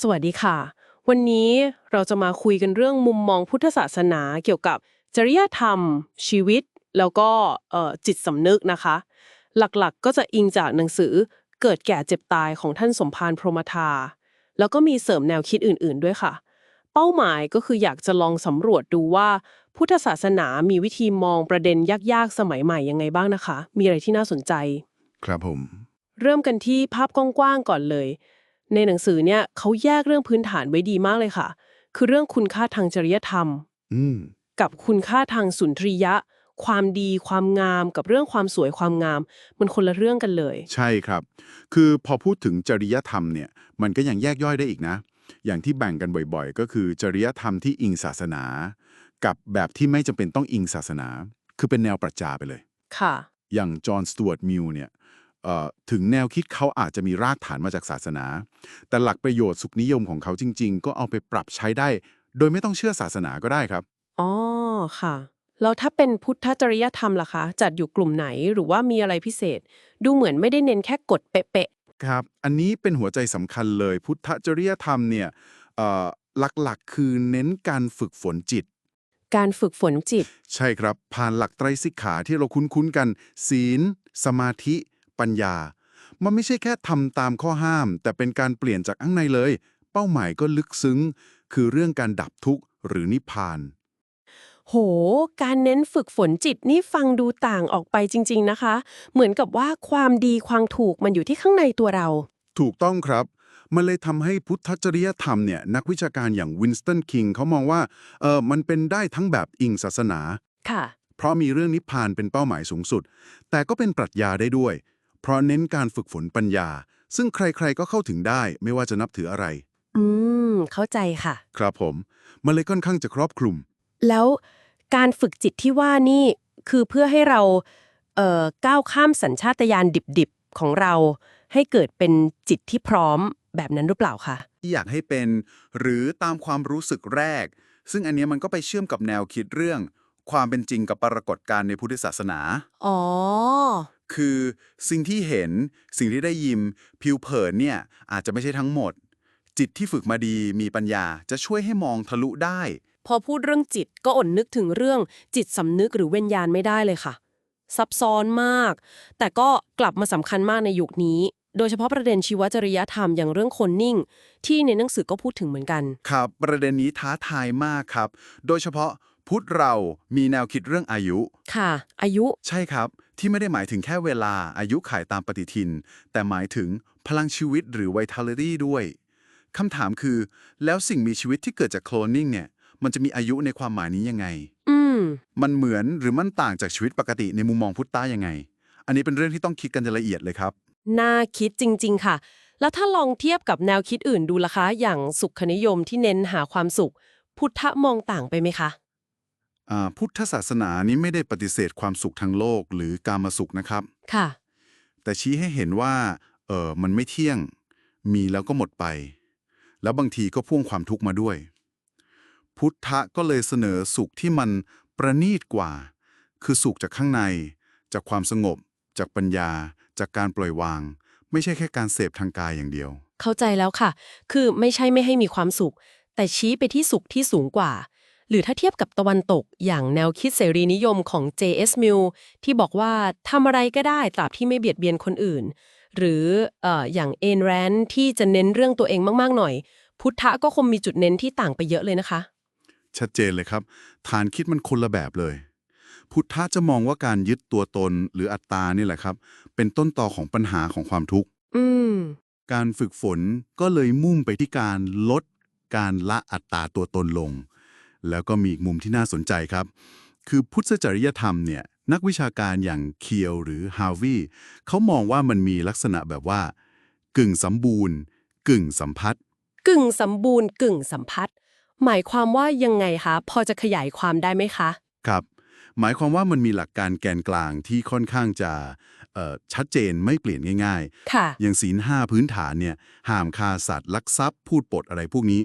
สวัสดีค่ะ วันนี้เราจะมาคุยกันเรื่องมุมมองพุทธศาสนาเกี่ยวกับจริยธรรม ชีวิต แล้วก็เอ่อจิตสำนึกนะคะ หลักๆก็จะอิงจากหนังสือเกิดแก่เจ็บตายของท่านสมภารพรหมทา แล้วก็มีเสริมแนวคิดอื่น ๆ ด้วยค่ะ เป้าหมายก็คืออยากจะลองสำรวจดูว่า พุทธศาสนามีวิธีมองประเด็นยาก ๆ สมัยใหม่ยังไงบ้างนะคะ มีอะไรที่น่าสนใจ ครับผม เริ่มกันที่ภาพกว้างๆก่อนเลย ในหนังสือเนี่ยเขาแยกเรื่องพื้นฐานไว้ดีมากเลยค่ะ คือเรื่องคุณค่าทางจริยธรรม อืม กับคุณค่าทางสุนทรียะ ความดีความงามกับเรื่องความสวยความงาม มันคนละเรื่องกันเลย ใช่ครับ คือพอพูดถึงจริยธรรมเนี่ย มันก็ยังแยกย่อยได้อีกนะ อย่างที่แบ่งกันบ่อยๆ ก็คือจริยธรรมที่อิงศาสนา กับแบบที่ไม่จำเป็นต้องอิงศาสนา คือเป็นแนวปรัชญาไปเลย ค่ะ อย่างจอห์นสตู a ร์ตมิลเนี่ยเอ่อ ถึงแนวคิดเขาอาจจะมีรากฐานมาจากศาสนา แต่หลักประโยชน์สุขนิยมของเขาจริง ๆ ก็เอาไปปรับใช้ได้ โดยไม่ต้องเชื่อศาสนาก็ได้ครับ อ๋อ ค่ะ แล้วถ้าเป็นพุทธจริยธรรมล่ะคะ จัดอยู่กลุ่มไหนหรือว่ามีอะไรพิเศษ ดูเหมือนไม่ได้เน้นแค่กฎเป๊ะครับ อันนี้เป็นหัวใจสำคัญเลย พุทธจริยธรรมเนี่ยเอ่อหลักๆ คือเน้นการฝึกฝนจิตๆการฝึกฝนจิต ใช่ครับ ผ่านหลักไตรสิกขาที่เราคุ้นๆกัน ศีล สมาธิ ปัญญา มันไม่ใช่แค่ทำตามข้อห้าม แต่เป็นการเปลี่ยนจากข้างในเลย เป้าหมายก็ลึกซึ้ง คือเรื่องการดับทุกข์หรือนิพพาน โห การเน้นฝึกฝนจิตนี่ฟังดูต่างออกไปจริง ๆนะคะ เหมือนกับว่าความดีความถูกมันอยู่ที่ข้างในตัวเรา ถูกต้องครับ มันเลยทำให้พุทธจริยธรรมเนี่ยนักวิชาการอย่างวินสตันคิงเขามองว่าเออมันเป็นได้ทั้งแบบอิงศาสนา ค่ะ เพราะมีเรื่องนิพพานเป็นเป้าหมายสูงสุด แต่ก็เป็นปรัชญาได้ด้วย เพราะเน้นการฝึกฝนปัญญา ซึ่งใครๆก็เข้าถึงได้ไม่ว่าจะนับถืออะไร อืม เข้าใจค่ะ ครับผม มันเลยค่อนข้างจะครอบคลุม แล้วการฝึกจิตที่ว่านี่คือเพื่อให้เราเอ่อก้าวข้ามสัญชาตญาณดิบๆ ของเรา ให้เกิดเป็นจิตที่พร้อมแบบนั้นหรือเปล่าคะที่อยากให้เป็น หรือตามความรู้สึกแรก ซึ่งอันเนี้ยมันก็ไปเชื่อมกับแนวคิดเรื่อง ความเป็นจริงกับปรากฏการณ์ในพุทธศาสนา อ๋อ คือสิ่งที่เห็นสิ่งที่ได้ยิมผิวเผินเนี่ยอาจจะไม่ใช่ทั้งหมด จิตที่ฝึกมาดีมีปัญญาจะช่วยให้มองทะลุได้ พอพูดเรื่องจิตก็อดนึกถึงเรื่องจิตสำนึกหรือเวิญญาณไม่ได้เลยค่ะ ซับซ้อนมาก แต่ก็กลับมาสำคัญมากในยุคนี้ โดยเฉพาะประเด็นชีวจริยธรรมอย่างเรื่องคนนิ่ง ที่ในหนังสือก็พูดถึงเหมือนกัน ครับ ประเด็นนี้ท้าทายมากครับ โดยเฉพาะ พุทธเรามีแนวคิดเรื่องอายุ ค่ะ อายุ ใช่ครับ ที่ไม่ได้หมายถึงแค่เวลาอายุขายตามปฏิทิน แต่หมายถึงพลังชีวิตหรือ vitality ด้วยคำถามคือ แล้วสิ่งมีชีวิตที่เกิดจากโคลนนิ่งเนี่ย มันจะมีอายุในความหมายนี้ยังไง อืม มันเหมือนหรือมันต่างจากชีวิตปกติในมุมมองพุทธะยังไง อันนี้เป็นเรื่องที่ต้องคิดกันละเอียดเลยครับ น่าคิดจริง ๆ ค่ะ แล้วถ้าลองเทียบกับแนวคิดอื่นดูล่ะคะ อย่างสุขนิยมที่เน้นหาความสุข พุทธมองต่างไปไหมคะอ่า พุทธศาสนานี้ไม่ได้ปฏิเสธความสุขทางโลกหรือการมาสุขนะครับ ค่ะ แต่ชี้ให้เห็นว่าเออมันไม่เที่ยง มีแล้วก็หมดไป แล้วบางทีก็พ่วงความทุกข์มาด้วย พุทธะก็เลยเสนอสุขที่มันประณีตกว่า คือสุขจากข้างใน จากความสงบ จากปัญญา จากการปล่อยวาง ไม่ใช่แค่การเสพทางกายอย่างเดียว เข้าใจแล้วค่ะ คือไม่ใช่ไม่ให้มีความสุข แต่ชี้ไปที่สุขที่สูงกว่า หรือถ้าเทียบกับตะวันตกอย่างแนวคิดเสรีนิยมของ J.S. Mill ที่บอกว่าทำอะไรก็ได้ตราบที่ไม่เบียดเบียนคนอื่น หรือเอ่ออย่างเอนแรนที่จะเน้นเรื่องตัวเองมากๆหน่อย พุทธะก็คงมีจุดเน้นที่ต่างไปเยอะเลยนะคะ ชัดเจนเลยครับ ฐานคิดมันคนละแบบเลย พุทธะจะมองว่าการยึดตัวตนหรืออัตตานี่แหละครับ เป็นต้นตอของปัญหาของความทุกข์อืมการฝึกฝนก็เลยมุ่งไปที่การลดการละอัตตาตัวตนลง แล้วก็มีอีกมุมที่น่าสนใจครับ คือพุทธจริยธรรมเนี่ยนักวิชาการอย่างเคียวหรือฮาวีเขามองว่ามันมีลักษณะแบบว่า กึ่งสมบูรณ์ กึ่งสัมพัทธ์กึ่งสมบูรณ์ กึ่งสัมพัทธ์หมายความว่ายังไงคะ พอจะขยายความได้ไหมคะ ครับ หมายความว่ามันมีหลักการแกนกลางที่ค่อนข้างจะเอ่อชัดเจนไม่เปลี่ยนง่ายค่ะๆอย่างศีลห้าพื้นฐานเนี่ยห้ามฆ่าสัตว์ลักทรัพย์พูดปดอะไรพวกนี้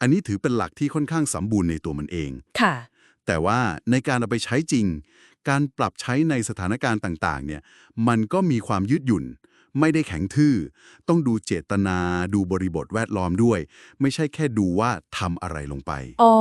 อันนี้ถือเป็นหลักที่ค่อนข้างสมบูรณ์ในตัวมันเอง ค่ะ แต่ว่าในการเอาไปใช้จริง การปรับใช้ในสถานการณ์ต่างๆ เนี่ย มันก็มีความยืดหยุ่น ไม่ได้แข็งทื่อ ต้องดูเจตนา ดูบริบทแวดล้อมด้วย ไม่ใช่แค่ดูว่าทำอะไรลงไป อ๋อ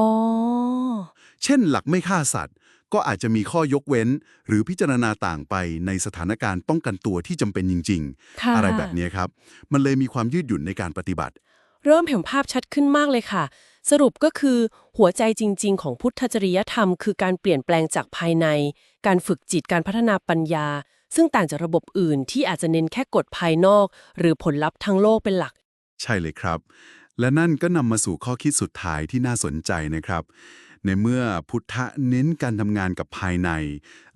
เช่นหลักไม่ฆ่าสัตว์ ก็อาจจะมีข้อยกเว้น หรือพิจารณาต่างไปในสถานการณ์ป้องกันตัวที่จำเป็นจริงค่ะๆอะไรแบบนี้ครับ มันเลยมีความยืดหยุ่นในการปฏิบัติ เริ่มเห็นภาพชัดขึ้นมากเลยค่ะ สรุปก็คือหัวใจจริง ๆ ของพุทธจริยธรรม คือการเปลี่ยนแปลงจากภายใน การฝึกจิตการพัฒนาปัญญา ซึ่งต่างจากระบบอื่นที่อาจจะเน้นแค่กฎภายนอก หรือผลลัพธ์ทางโลกเป็นหลัก ใช่เลยครับ และนั่นก็นำมาสู่ข้อคิดสุดท้ายที่น่าสนใจนะครับ ในเมื่อพุทธะเน้นการทำงานกับภายใน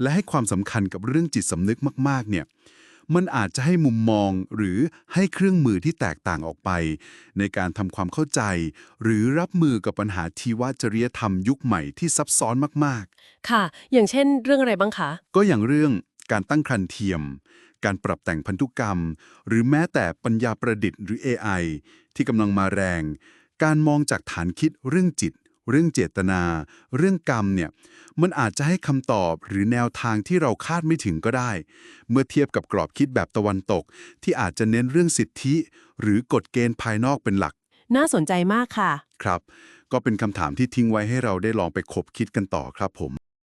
และให้ความสำคัญกับเรื่องจิตสำนึกมาก ๆ เนี่ย มันอาจจะให้มุมมองหรือให้เครื่องมือที่แตกต่างออกไป ในการทำความเข้าใจ หรือรับมือกับปัญหาทีวจริยธรรมยุคใหม่ที่ซับซ้อนมากๆ ค่ะ อย่างเช่น เรื่องอะไรบ้างคะ ก็อย่างเรื่องการตั้งครรภ์เทียม การปรับแต่งพันธุกรรม หรือแม้แต่ปัญญาประดิษฐ์หรือ AI ที่กำลังมาแรง การมองจากฐานคิดเรื่องจิต เรื่องเจตนา เรื่องกรรมเนี่ยมันอาจจะให้คำตอบหรือแนวทางที่เราคาดไม่ถึงก็ได้ เมื่อเทียบกับกรอบคิดแบบตะวันตก ที่อาจจะเน้นเรื่องสิทธิ หรือกฎเกณฑ์ภายนอกเป็นหลัก น่าสนใจมากค่ะ ครับ ก็เป็นคำถามที่ทิ้งไว้ให้เราได้ลองไปคบคิดกันต่อครับผม